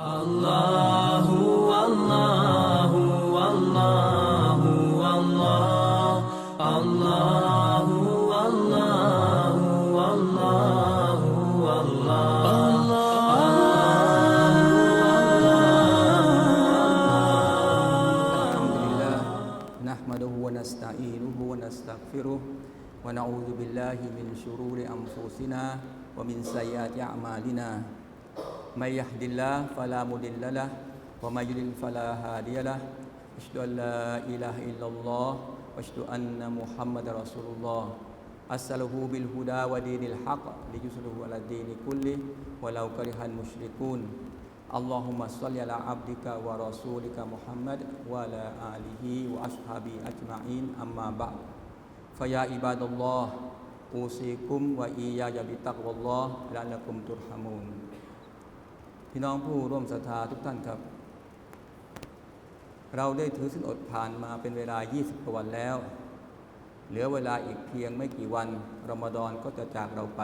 الله والله والله والله الله والله والله والله الحمد لله نحمده ونستعينه ونستغفره ونعوذ بالله من شرور أنفسنا ومن سيئات أعمالنا من يهد الله فلا مضل له ومن يضلل فلا هادي له أشهد أن لا إله إلا الله وأشهد أن محمد رسول الله أرسله بالهدى ودين الحق ليظهره على الدين كله ولو كره المشركون اللهم صل على عبدك ورسولك محمد وعلى آله وأصحابه أجمعين أما بعد فيا عباد الله أوصيكم وإياي بتقوى الله لعلكم ترحمون พี่น้องผู้ร่วมศรัทธาทุกท่านครับ เราได้ถือสินอดผ่านมาเป็นเวลา 20กว่าวันแล้ว เหลือเวลาอีกเพียงไม่กี่วันรอมฎอนก็จะจากเราไป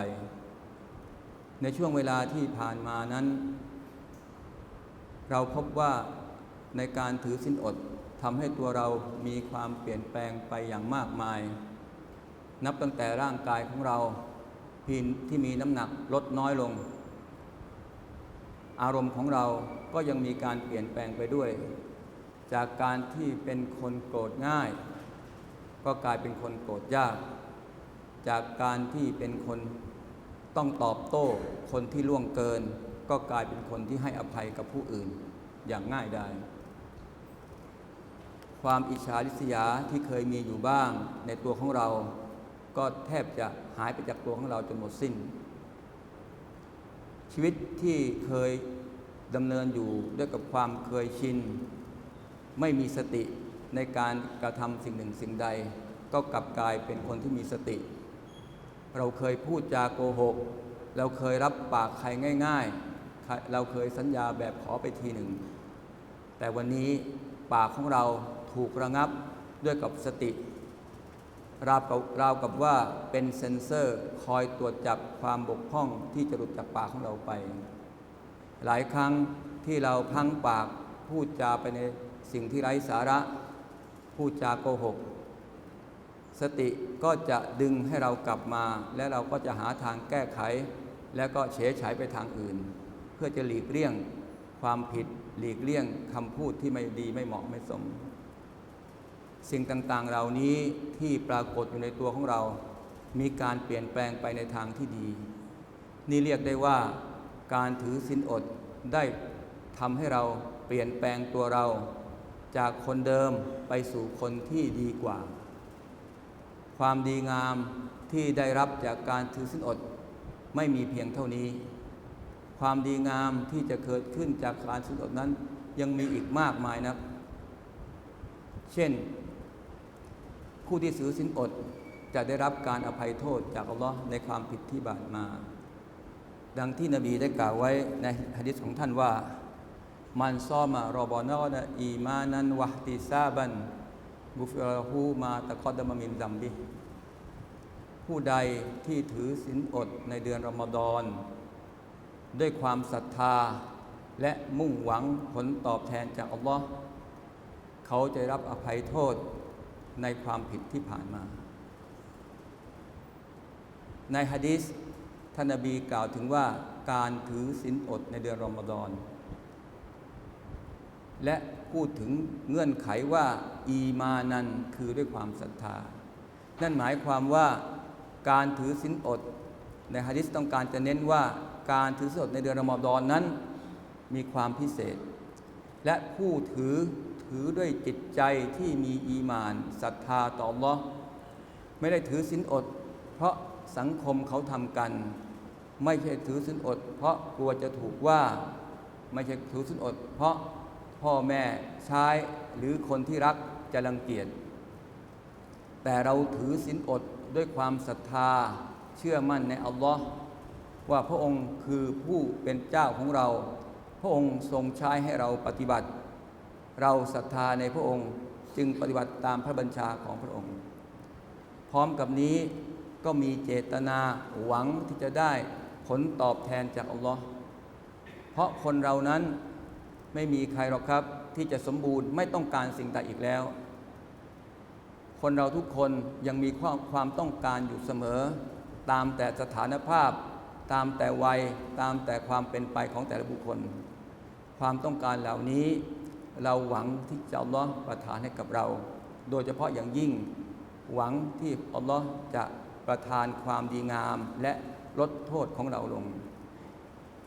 ในช่วงเวลาที่ผ่านมานั้น เราพบว่าในการถือสินอดทำให้ตัวเรามีความเปลี่ยนแปลงไปอย่างมากมาย นับตั้งแต่ร่างกายของเราที่ที่มีน้ำหนักลดน้อยลง อารมณ์ของเราก็ยังมีการเปลี่ยนแปลงไปด้วย จากการที่เป็นคนโกรธง่าย ก็กลายเป็นคนโกรธยาก จากการที่เป็นคนต้องตอบโต้ คนที่ล่วงเกิน ก็กลายเป็นคนที่ให้อภัยกับผู้อื่นอย่างง่ายได้ความอิจฉาริษยาที่เคยมีอยู่บ้างในตัวของเรา ก็แทบจะหายไปจากตัวของเราจนหมดสิ้น ชีวิตที่เคยดำเนินอยู่ด้วยกับความเคยชิน ไม่มีสติในการกระทำสิ่งหนึ่งสิ่งใด ก็กลับกลายเป็นคนที่มีสติ เราเคยพูดจาโกหก เราเคยรับปากใครง่าย ๆ เราเคยสัญญาแบบขอไปทีหนึ่ง แต่วันนี้ปากของเราถูกระงับด้วยกับสติ ราวกับราวกับว่าเป็นเซ็นเซอร์คอยตรวจจับความบกพร่องที่จะหลุดจากปากของเราไป หลายครั้งที่เราพังปากพูดจาไปในสิ่งที่ไร้สาระ พูดจาโกหก สติก็จะดึงให้เรากลับมา และเราก็จะหาทางแก้ไข และก็เฉยฉายไปทางอื่น เพื่อจะหลีกเลี่ยงความผิดหลีกเลี่ยงคำพูดที่ไม่ดีไม่เหมาะไม่สม สิ่งต่างๆเหล่านี้ที่ปรากฏอยู่ในตัวของเรา มีการเปลี่ยนแปลงไปในทางที่ดี นี่เรียกได้ว่าการถือศีลอดได้ทำให้เราเปลี่ยนแปลงตัวเรา จากคนเดิมไปสู่คนที่ดีกว่า ความดีงามที่ได้รับจากการถือศีลอดไม่มีเพียงเท่านี้ ความดีงามที่จะเกิดขึ้นจากการถือศีลอดนั้น ยังมีอีกมากมายนะเช่น ผู้ที่ถือศีลอดจะได้รับการอภัยโทษจากอัลลอฮ์ในความผิดที่บาดมา ดังที่นบีได้กล่าวไว้ในฮะดิษของท่านว่า มันซ้อมารอบอนอนะอีมานันวะติซาบันบุฟรหูมาตะคอดมมินดัมบิ ผู้ใดที่ถือศีลอดในเดือนรอมฎอน ด้วยความศรัทธาและมุ่งหวังผลตอบแทนจากอัลลอฮ์เขาจะรับอภัยโทษ ในความผิดที่ผ่านมา ในฮะดีษท่านนบีกล่าวถึงว่าการถือศีลอดในเดือนรอมฎอน และพูดถึงเงื่อนไขว่า อีมานันคือด้วยความศรัทธา นั่นหมายความว่าการถือศีลอด ในฮะดิษต้องการจะเน้นว่าการถือศีลอดในเดือนรอมฎอนนั้น มีความพิเศษ และผู้ถือ ถือด้วยจิตใจที่มีอีมานศรัทธาต่อ Allah ไม่ได้ถือศีลอด เพราะสังคมเขาทำกัน ไม่ใช่ถือศีลอด เพราะกลัวจะถูกว่า ไม่ใช่ถือศีลอด เพราะพ่อแม่ชายหรือคนที่รักจะรังเกียจ แต่เราถือศีลอดด้วยความศรัทธาเชื่อมั่นในอัลลอฮ์ว่าพระองค์คือผู้เป็นเจ้าของเรา พระองค์ทรงใช้ให้เราปฏิบัติ เราศรัทธาในพระองค์จึงปฏิบัติตามพระบัญชาของพระองค์ พร้อมกับนี้ก็มีเจตนาหวังที่จะได้ผลตอบแทนจากอัลลอฮ์เพราะคนเรานั้นไม่มีใครหรอกครับที่จะสมบูรณ์ไม่ต้องการสิ่งใดอีกแล้ว คนเราทุกคนยังมีความความต้องการอยู่เสมอ ตามแต่สถานภาพ ตามแต่วัย ตามแต่ความเป็นไปของแต่ละบุคคล ความต้องการเหล่านี้ เราหวังที่จะอัลลอฮ์ประทานให้กับเรา โดยเฉพาะอย่างยิ่ง หวังที่อัลลอฮ์จะประทานความดีงามและลดโทษของเราลง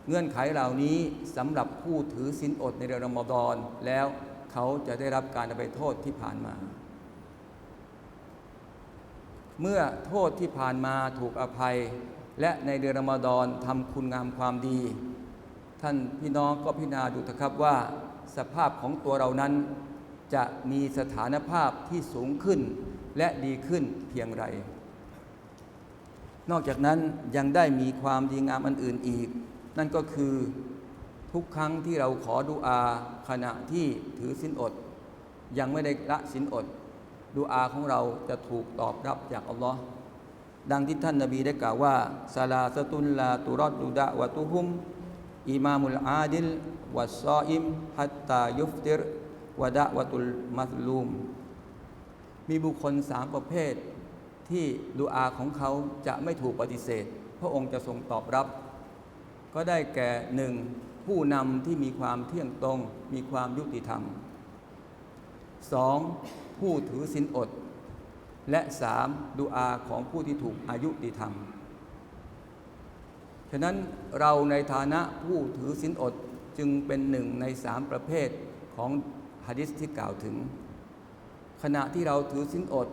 เงื่อนไขเหล่านี้สำหรับผู้ถือศีลอดในเดือนรอมฎอนแล้วเขาจะได้รับการอภัยโทษที่ผ่านมา เมื่อโทษที่ผ่านมาถูกอภัย และในเดือนรอมฎอนทำคุณงามความดี ท่านพี่น้องก็พิจารณาดูเถอะครับว่า สภาพของตัวเรานั้น จะมีสถานภาพที่สูงขึ้นและดีขึ้นเพียงไร นอกจากนั้นยังได้มีความดีงามอันอื่นอีก นั่นก็คือทุกครั้งที่เราขอดุอาขณะที่ถือสินอด ยังไม่ได้ละสินอดดุอาของเราจะถูกตอบรับจากอัลลอฮ์ดังที่ท่านนาบีได้กล่าวว่าซาลาสตุลลาตุรอดดุดะวะตุฮุม อิมามุลอาดิลวัสซออิมฮัตตายุฟติรวะดะวะตุลมัสลูม มีบุคคลสามประเภท ที่ดุอาของเขาจะไม่ถูกปฏิเสธ พระองค์จะทรงตอบรับ ก็ได้แก่หนึ่งผู้นำที่มีความเที่ยงตรง มีความยุติธรรมสองผู้ถือศีลอด และสามดุอาของผู้ที่ถูกอายุติธรรม ฉะนั้นเราในฐานะผู้ถือศีลอดจึงเป็นหนึ่งในสามประเภทของฮะดิษที่กล่าวถึง ขณะที่เราถือศีลอด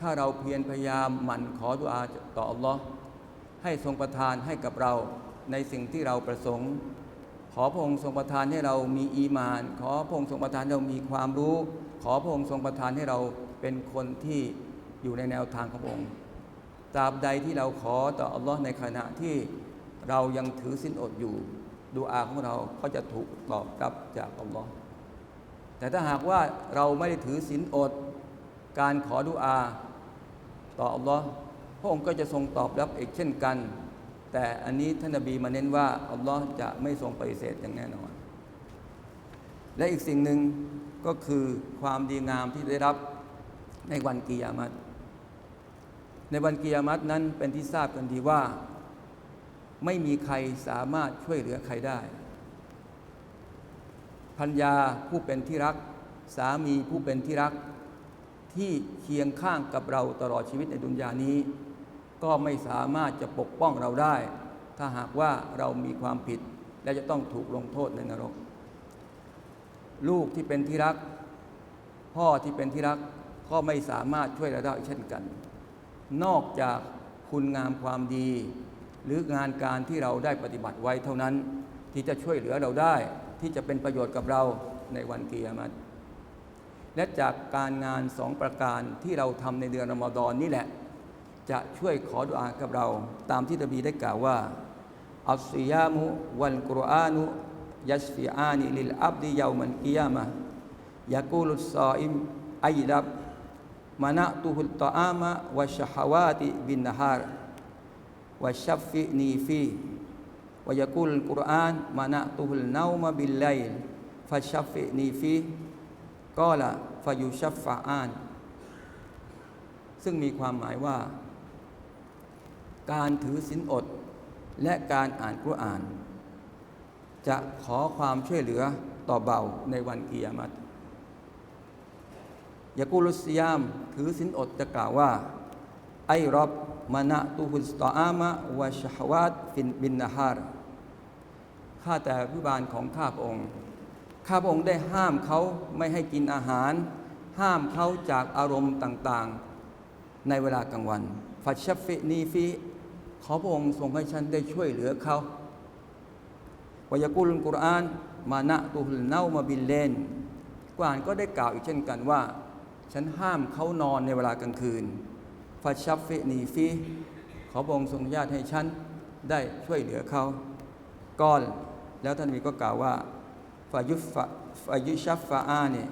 ถ้าเราเพียรพยายามหมั่นขอดุอาต่ออัลลอฮ์ให้ทรงประทานให้กับเราในสิ่งที่เราประสงค์ ขอพระองค์ทรงประทานให้เรามีอีมาน ขอพระองค์ทรงประทานให้เรามีความรู้ ขอพระองค์ทรงประทานให้เราเป็นคนที่อยู่ในแนวทางขององค์ตราบใดที่เราขอต่ออัลลอฮ์ในขณะที่ เรายังถือศีลอดอยู่ดูอาของเราก็จะถูกตอบรับจากอัลลอฮ์แต่ถ้าหากว่าเราไม่ได้ถือศีลอด การขอดุอา ต่ออัลลอฮ์พระองค์ก็จะทรงตอบรับอีกเช่นกัน แต่อันนี้ท่านนบีมาเน้นว่าอัลลอฮ์จะไม่ทรงปฏิเสธอย่างแน่นอน และอีกสิ่งหนึ่งก็คือความดีงามที่ได้รับในวันกิยามัตในวันกิยามัตนั้นเป็นที่ทราบกันดีว่า ไม่มีใครสามารถช่วยเหลือใครได้พัญญาผู้เป็นที่รัก สามีผู้เป็นที่รัก ที่เคียงข้างกับเราตลอดชีวิตในดุนยานี้ ก็ไม่สามารถจะปกป้องเราได้ ถ้าหากว่าเรามีความผิด และจะต้องถูกลงโทษในนรก ลูกที่เป็นที่รัก พ่อที่เป็นที่รักก็ไม่สามารถช่วยเราได้เช่นกัน นอกจากคุณงามความดี หรืองานการที่เราได้ปฏิบัติไว้เท่านั้น ที่จะช่วยเหลือเราได้ที่จะเป็นประโยชน์กับเราในวันเกิยามัตและจากการงานสองประการที่เราทำในเดือนรอมฎอนนี่แหละ จะช่วยขอดุอากับเรา ตามที่นบีได้กล่าวว่าอัลซิยามุวัลกุรอานุยัสฟิอานิลิลอับดิยามันกิยามะยากูลุสซาอิมอัยดับมานะตุฮุตตอามะวะชะฮาวาติบินนฮาร วะชัฟฟินีฟีวะยากูลกุรอานมานะตุฮุลนาวมะบิลไลลฟะชัฟฟินีฟีก็ละฟายุชัฟฟาอาน ซึ่งมีความหมายว่า การถือศีลอด และการอ่านกุรอาน จะขอความช่วยเหลือต่อเบาในวันกิยามัตยากุลุสยามถือศีลอดจะกล่าวว่า ไอรอบ มานะตุฮุสตออามะวะชฮวาตฟินบินนาฮารข้าแต่พิบาลของข้าพระองค์ ข้าพระองค์ได้ห้ามเขาไม่ให้กินอาหาร ห้ามเขาจากอารมณ์ต่างๆ ในเวลากลางวันฟัชฟินีฟีขอพระองค์ทรงให้ฉันได้ช่วยเหลือเขาวายกุลกุรอาน มานะตุลเนามาบินเลนกุรอานก็ได้กล่าวอีกเช่นกันว่า ฉันห้ามเขานอนในเวลากลางคืน ฟัชฟินีฟีขอพระองค์ทรงอนุญาตให้ฉันได้ช่วยเหลือเขาก่อนแล้วท่านมีก็กล่าวว่าฟายุฟฟายุชัฟฟาอาเนี่ย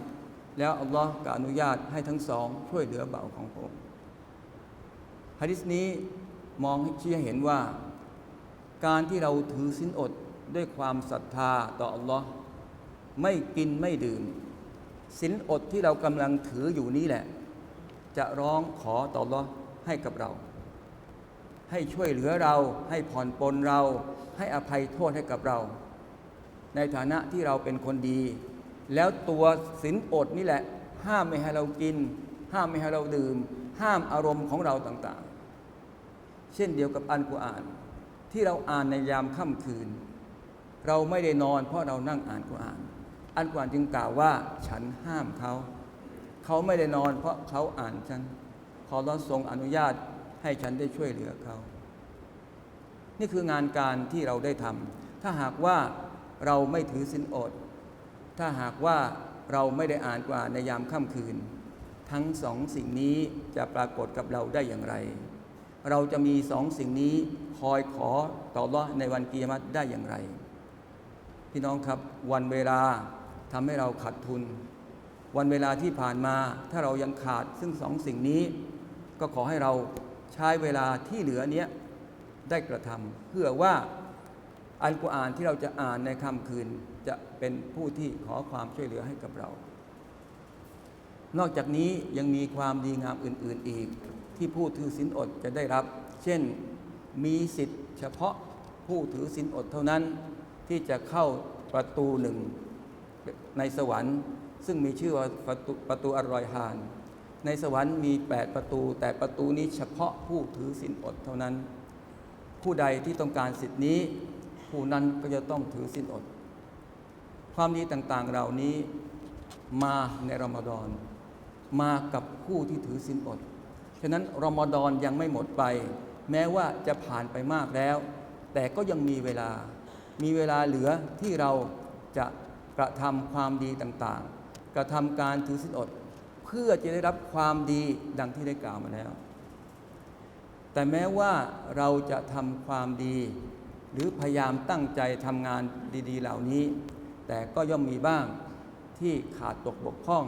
แล้วอัลลอฮ์ก็อนุญาตให้ทั้งสองช่วยเหลือเบาของพระองค์ฮะดิษนี้มองให้ชี้เห็นว่า การที่เราถือสินอดด้วยความศรัทธาต่ออัลลอฮ์ไม่กินไม่ดื่มสินอดที่เรากำลังถืออยู่นี้แหละ จะร้องขอต่อรอให้กับเรา ให้ช่วยเหลือเรา ให้ผ่อนปลนเรา ให้อภัยโทษให้กับเรา ในฐานะที่เราเป็นคนดี แล้วตัวสินอดนี่แหละ ห้ามไม่ให้เรากิน ห้ามไม่ให้เราดื่ม ห้ามอารมณ์ของเราต่างๆ เช่นเดียวกับอันกุรอาน ที่เราอ่านในยามค่ำคืน เราไม่ได้นอนเพราะเรานั่งอ่านกุรอาน อันกุรอานจึงกล่าวว่าฉันห้ามเขา เขาไม่ได้นอน เพราะเขาอ่านฉันขอรับทรงอนุญาตให้ฉันได้ช่วยเหลือเขา นี่คืองานการที่เราได้ทำถ้าหากว่าเราไม่ถือสินอด ถ้าหากว่าเราไม่ได้อ่านกว่าในยามค่ำคืน ทั้งสองสิ่งนี้จะปรากฏกับเราได้อย่างไร เราจะมีสองสิ่งนี้คอยขอต่อรอในวันกียรติได้อย่างไร พี่น้องครับวันเวลาทำให้เราขาดทุน วันเวลาที่ผ่านมา ถ้าเรายังขาดซึ่งสองสิ่งนี้ ก็ขอให้เราใช้เวลาที่เหลือเนี้ยได้กระทำเพื่อว่าอัลกุรอานที่เราจะอ่านในค่ำคืนจะเป็นผู้ที่ขอความช่วยเหลือให้กับเรา นอกจากนี้ยังมีความดีงามอื่น ๆอีก ที่ผู้ถือศีลอดจะได้รับ เช่นมีสิทธิ์เฉพาะผู้ถือศีลอดเท่านั้น ที่จะเข้าประตูหนึ่งในสวรรค์ ซึ่งมีชื่อว่าประตูประตูอรอยฮาน ในสวรรค์มี 8 ประตู แต่ประตูนี้เฉพาะผู้ถือศีลอดเท่านั้น ผู้ใดที่ต้องการสิทธินี้ ผู้นั้นก็จะต้องถือศีลอด ความดีต่างๆเหล่านี้มาในรอมฎอนมากับผู้ที่ถือศีลอด ฉะนั้นรอมฎอนยังไม่หมดไป แม้ว่าจะผ่านไปมากแล้ว แต่ก็ยังมีเวลา มีเวลาเหลือที่เราจะกระทำความดีต่างๆ กระทำการถือศีลอด เพื่อจะได้รับความดีดังที่ได้กล่าวมาแล้ว แต่แม้ว่าเราจะทำความดี หรือพยายามตั้งใจทำงานดี ๆ เหล่านี้ แต่ก็ย่อมมีบ้างที่ขาดตกบกพร่อง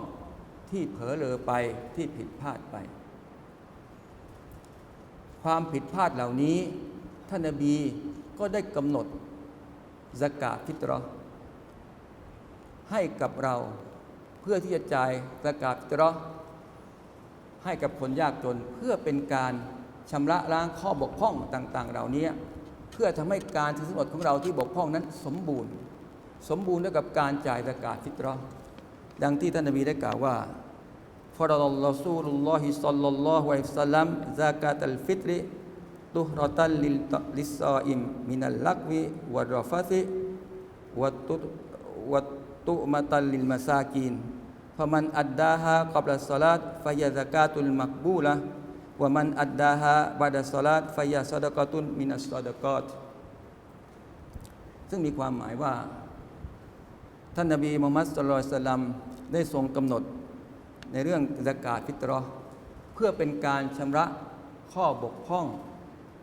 ที่เผลอเลอไปที่ผิดพลาดไป ความผิดพลาดเหล่านี้ ท่านนบีก็ได้กำหนดสกาดฟิตรอให้กับเรา เพื่อที่จะจ่ายสกาดตรอให้กับคนยากจน เพื่อเป็นการชำระล้างข้อบกพร่องต่าง ๆ เหล่านี้เพื่อทำให้การถือสมบัติของเราที่บกพร่องนั้นสมบูรณ์ สมบูรณ์ด้วยกับการจ่ายสกาดฟิตรอดังที่ท่านนบีได้กล่าวว่าฟรดอัลลอซูลลอฮิสัลลัลลอฮุอะลัยฮิสลัมซากาตัลฟิตริตุฮรตัลลิลลิซาอิมมินัลลักวิวัรรฟัติวะตุวะ ตุมาตัลลิลมาซากินพมันอัดดาฮะกับละสลัดฟายาซากาตุลมักบูละวมันอัดดาฮะบาดาสลัดฟายาซาดกตุนมินัสซาดกอตซึ่งมีความหมายว่า ท่านนบีมุฮัมมัดสุลลัลสลัมได้ทรงกำหนดในเรื่องสกาดฟิตรอเพื่อเป็นการชำระข้อบกพร่อง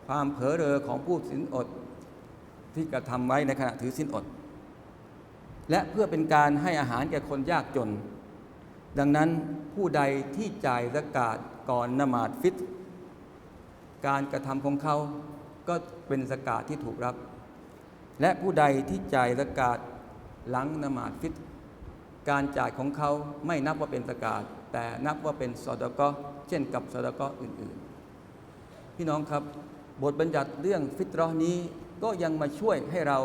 ความเผลอเรอของผู้สินอด ที่กระทำไว้ในขณะถือสินอด และเพื่อเป็นการให้อาหารแก่คนยากจน ดังนั้นผู้ใดที่จ่ายสกาตก่อนนมาดฟิต การกระทำของเขาก็เป็นสกาตที่ถูกรับ และผู้ใดที่จ่ายสกาตหลังนมาดฟิต การจ่ายของเขาไม่นับว่าเป็นสกาดแต่นับว่าเป็นสอดกอเช่นกับสอดกออื่นๆ พี่น้องครับบทบัญญัติเรื่องฟิตรอนี้ก็ยังมาช่วยให้เรา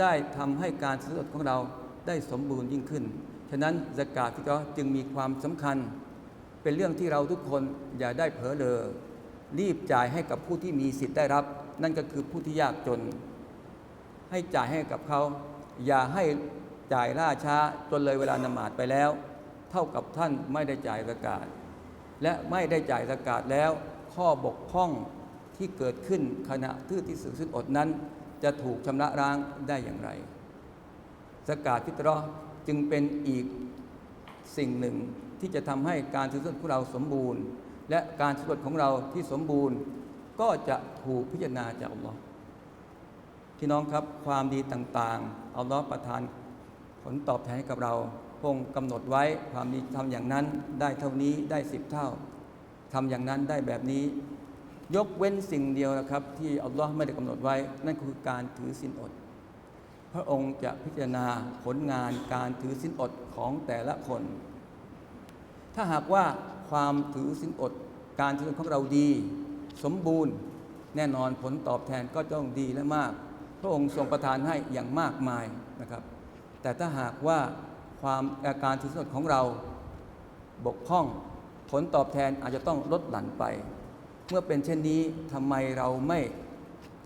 ได้ทำให้การซื้อสดของเราได้สมบูรณ์ยิ่งขึ้น ฉะนั้นสกาดฟิตรอจึงมีความสำคัญ เป็นเรื่องที่เราทุกคนอย่าได้เผลอเลอรีบจ่ายให้กับผู้ที่มีสิทธิ์ได้รับ นั่นก็คือผู้ที่ยากจน ให้จ่ายให้กับเขา อย่าให้จ่ายล่าช้าจนเลยเวลานมาดไปแล้ว เท่ากับท่านไม่ได้จ่ายสกาดและไม่ได้จ่ายสกาดแล้ว ข้อบกพร่องที่เกิดขึ้นขณะที่ที่สื่อสิ้นอดนั้น จะถูกชำระล้างได้อย่างไร สกาดฟิตรอจึงเป็นอีกสิ่งหนึ่งที่จะทำให้การสื่อสิ้นของเราสมบูรณ์ และการสวดของเราที่สมบูรณ์ ก็จะถูกพิจารณาจากอัลลอฮ์พี่น้องครับความดีต่างๆอัลลอฮ์ประทานผลตอบแทนให้กับเราพงกำหนดไว้ความดีทำอย่างนั้นได้เท่านี้ได้สิบเท่าทำอย่างนั้นได้แบบนี้ ยกเว้นสิ่งเดียวนะครับ ที่อัลลอฮ์ไม่ได้กำหนดไว้ นั่นคือการถือศีลอด พระองค์จะพิจารณาผลงานการถือสินอดของแต่ละคน ถ้าหากว่าความถือสินอด การถือสินอดของเราดี สมบูรณ์ แน่นอนผลตอบแทนก็ต้องดีและมาก พระองค์ทรงประทานให้อย่างมากมายนะครับ แต่ถ้าหากว่าความอาการถือสินอดของเราบกพร่อง ผลตอบแทนอาจจะต้องลดหลั่นไป เมื่อเป็นเช่นนี้ทำไมเราไม่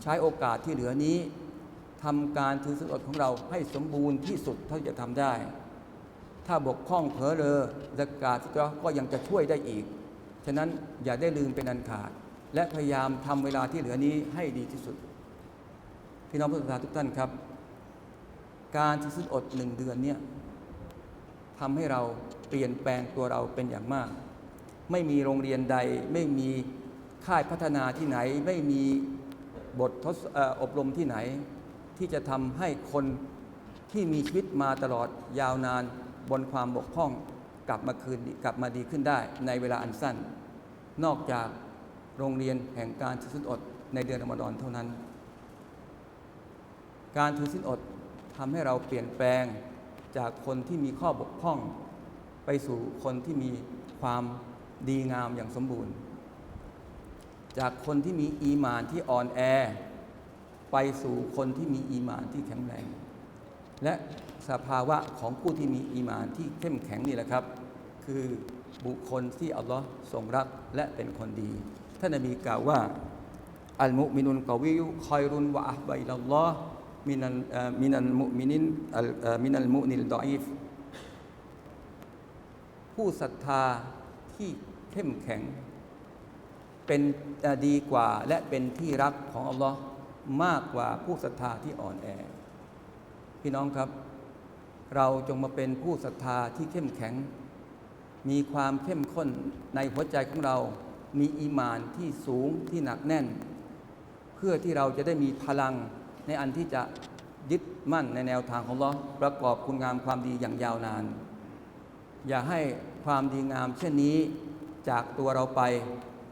ใช้โอกาสที่เหลือนี้ทำการถือสินอดของเราให้สมบูรณ์ที่สุดเท่าที่จะทำได้ ถ้าบกพร่องเผลอเลอสกาดก็ยังจะช่วยได้อีก ฉะนั้นอย่าได้ลืมเป็นอันขาด และพยายามทำเวลาที่เหลือนี้ให้ดีที่สุด พี่น้องผู้ศรัทธาทุกท่านครับ การที่สิ้นอดหนึ่งเดือนเนี่ยทำให้เราเปลี่ยนแปลงตัวเราเป็นอย่างมาก ไม่มีโรงเรียนใดไม่มี ค่ายพัฒนาที่ไหนไม่มีบททดอบรมที่ไหน ที่จะทำให้คนที่มีชีวิตมาตลอดยาวนานบนความบกพร่องกลับมาคืนกลับมาดีขึ้นได้ในเวลาอันสั้น นอกจากโรงเรียนแห่งการถือศีลอดในเดือนอมฎอนเท่านั้น การถือศีลอดทำให้เราเปลี่ยนแปลงจากคนที่มีข้อบกพร่อง ไปสู่คนที่มีความดีงามอย่างสมบูรณ์ จากคนที่มีอีมานที่อ่อนแอ ไปสู่คนที่มีอีมานที่แข็งแรง และสภาวะของผู้ที่มีอีมานที่เข้มแข็งนี่แหละครับ คือบุคคลที่อัลลอฮ์ทรงรักและเป็นคนดี ท่านนบีกล่าวว่า อัลมุมินุนกวิยุคอยรุนวะอับะอิลลัลลอฮ์มินัลมินัลมุมินินมินัลมุนิลดออีฟผู้ศรัทธาที่เข้มแข็ง เป็นดีกว่าและเป็นที่รักของอัลลอฮ์มากกว่าผู้ศรัทธาที่อ่อนแอ พี่น้องครับ เราจงมาเป็นผู้ศรัทธาที่เข้มแข็ง มีความเข้มข้นในหัวใจของเรา มีอีมานที่สูงที่หนักแน่น เพื่อที่เราจะได้มีพลังในอันที่จะยึดมั่นในแนวทางของเราประกอบคุณงามความดีอย่างยาวนาน อย่าให้ความดีงามเช่นนี้จากตัวเราไป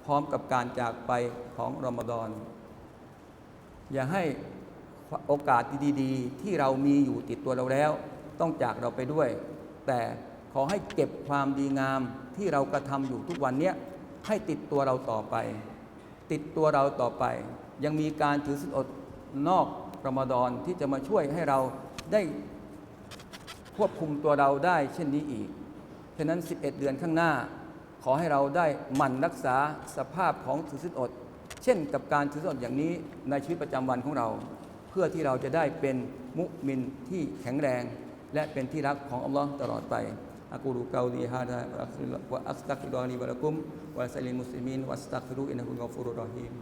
พร้อมกับการจากไปของรอมฎอน อย่าให้โอกาสดีๆ ที่เรามีอยู่ติดตัวเราแล้ว ต้องจากเราไปด้วย แต่ขอให้เก็บความดีงามที่เรากระทำอยู่ทุกวันนี้ให้ติดตัวเราต่อไป ติดตัวเราต่อไป ยังมีการถือศีลอดนอกรอมฎอนที่จะมาช่วยให้เราได้ควบคุมตัวเราได้เช่นนี้อีก ฉะนั้น 11 เดือนข้างหน้า ขอให้เราได้หมั่นรักษาสภาพของถือศีลอด เช่นกับการถือศีลอดอย่างนี้ในชีวิตประจำวันของเรา เพื่อที่เราจะได้เป็นมุมินที่แข็งแรง และเป็นที่รักของอัลลอฮ์ตลอดไปอักูรุกาลีฮาดาวะอัสตักฟิรอนีวะลักุมวะสัลลิมุสลิมินวะสตักฟิรุอินนะฮุลกอฟูรุรรอฮีม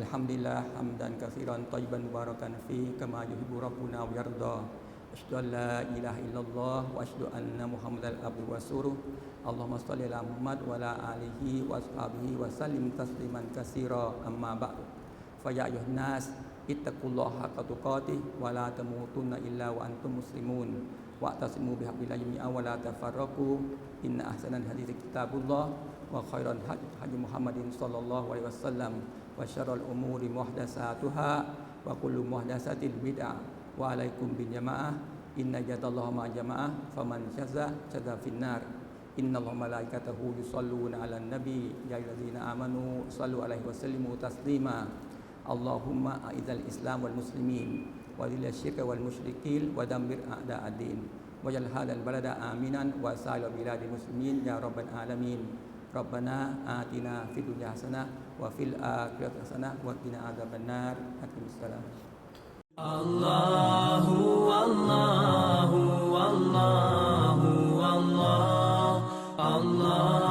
الحمد لله حمدا كثيرا طيبا مباركا فيه كما يحب ربنا ويرضى أشهد أن لا إله إلا الله وأشهد أن محمدا عبده ورسوله. اللهم صل على محمد وعلى آله وأصحابه وسلم تسليما كثيرا. أما بعد فيا أيها الناس اتقوا الله حق تقاته ولا تموتن إلا وأنتم مسلمون. واعتصموا بحبل الله جميعا ولا تفرقوا. إن أحسن الحديث كتاب الله وخير الهدي هدي محمد صلى الله عليه وسلم وشر الأمور محدثاتها وكل محدثة بدعة. wa alaikum bin jama'ah inna jadallaha ma jama'ah faman syaza syaza finnar innallaha malaikatahu yusalluna 'alan nabi ya ayyuhallazina amanu sallu 'alaihi wa sallimu taslima Allahumma a'izzal islam wal muslimin wa dhillal syirka wal musyrikin wa dammir a'da'ad din waj'al hadzal balada aminan wa sa'il biladil muslimin ya rabbal alamin ربنا آتنا في الدنيا حسنة وفي الآخرة حسنة وقنا عذاب النار أقم السلام Allahu, Allahu, Allahu, Allah, Allah.